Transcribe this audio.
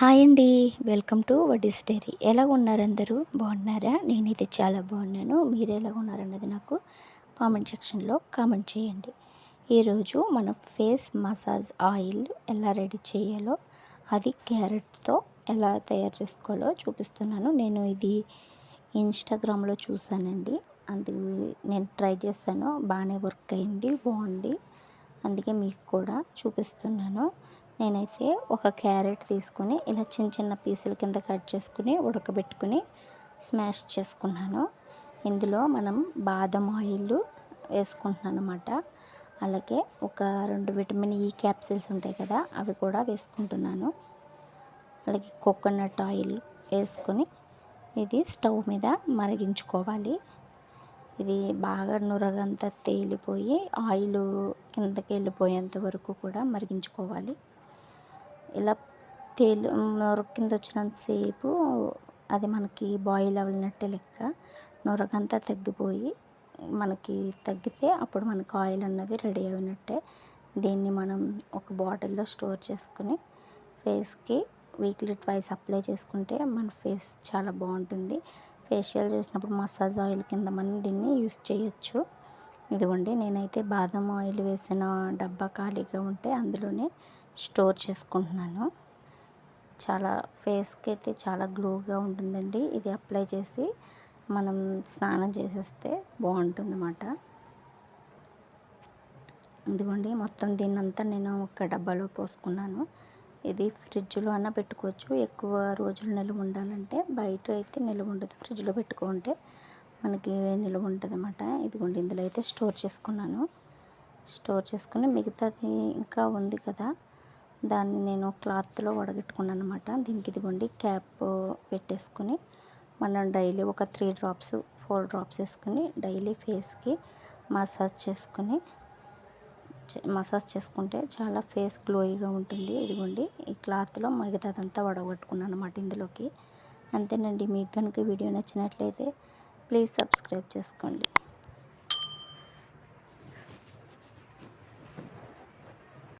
Hi అండి. Welcome to Vaddi's diary. ఎలా ఉన్నారు అందరూ? బాగున్నారా? నేనైతే చాలా బాగున్నాను. మీరు ఎలా ఉన్నారన్నది నాకు కామెంట్ సెక్షన్లో కామెంట్ చేయండి. ఈరోజు మన ఫేస్ మసాజ్ ఆయిల్ ఎలా రెడీ చేయాలో అది క్యారెట్తో ఎలా తయారు చేసుకోవాలో చూపిస్తున్నాను. నేను ఇది ఇన్స్టాగ్రామ్లో చూశానండి. అందుకు నేను ట్రై చేశాను. బాగానే వర్క్ అయింది బాగుంది. అందుకే మీకు కూడా చూపిస్తున్నాను. నేనైతే ఒక క్యారెట్ తీసుకుని ఇలా చిన్న చిన్న పీసుల కింద కట్ చేసుకుని ఉడకబెట్టుకుని స్మాష్ చేసుకున్నాను. ఇందులో మనం బాదం ఆయిల్ వేసుకుంటున్నాను అనమాట అలాగే ఒక రెండు విటమిన్ ఈ క్యాప్సిల్స్ ఉంటాయి కదా అవి కూడా వేసుకుంటున్నాను. అలాగే కోకోనట్ ఆయిల్ వేసుకొని ఇది స్టవ్ మీద మరిగించుకోవాలి. ఇది బాగా నురగంతా తేలిపోయి ఆయిల్ కిందకి వెళ్ళిపోయేంత వరకు కూడా మరిగించుకోవాలి. ఇలా తేలి నొర కింద వచ్చినంతసేపు అది మనకి బాయిల్ అవ్వనట్టే లెక్క. నొరగంతా తగ్గిపోయి మనకి తగ్గితే అప్పుడు మనకు ఆయిల్ అన్నది రెడీ అయినట్టే దీన్ని మనం ఒక బాటిల్లో స్టోర్ చేసుకుని ఫేస్కి వీక్లీ ట్వైస్ అప్లై చేసుకుంటే మన ఫేస్ చాలా బాగుంటుంది. ఫేషియల్ చేసినప్పుడు మసాజ్ ఆయిల్ కింద మనం దీన్ని యూస్ చేయొచ్చు. ఇదిగోండి నేనైతే బాదం ఆయిల్ వేసిన డబ్బా ఖాళీగా ఉంటే అందులోనే స్టోర్ చేసుకుంటున్నాను. చాలా ఫేస్కి అయితే చాలా గ్లోగా ఉంటుందండి. ఇది అప్లై చేసి మనం స్నానం చేసేస్తే బాగుంటుంది అన్నమాట ఇదిగోండి మొత్తం దీన్నంతా నేను ఒక డబ్బాలో పోసుకున్నాను. ఇది ఫ్రిడ్జ్లో అన్న పెట్టుకోవచ్చు. ఎక్కువ రోజులు నిల్వ ఉండాలంటే బయట అయితే నిలువ ఉండదు. ఫ్రిడ్జ్లో పెట్టుకుంటే మనకి నిల్వ ఉంటుంది అన్నమాట ఇదిగోండి ఇందులో అయితే స్టోర్ చేసుకున్నాను. స్టోర్ చేసుకుని మిగతాది ఇంకా ఉంది కదా. దాన్ని నేను క్లాత్లో వడగట్టుకున్నాను అనమాట దీనికి ఇదిగోండి క్యాప్ పెట్టేసుకుని మనం డైలీ ఒక త్రీ డ్రాప్స్ ఫోర్ డ్రాప్స్ వేసుకుని డైలీ ఫేస్కి మసాజ్ చేసుకుని మసాజ్ చేసుకుంటే చాలా ఫేస్ గ్లోయిగా ఉంటుంది. ఇదిగోండి ఈ క్లాత్లో మిగతాదంతా వడగొట్టుకున్నాను అనమాట ఇందులోకి. అంతేనండి. మీకు కనుక వీడియో నచ్చినట్లయితే ప్లీజ్ సబ్స్క్రైబ్ చేసుకోండి.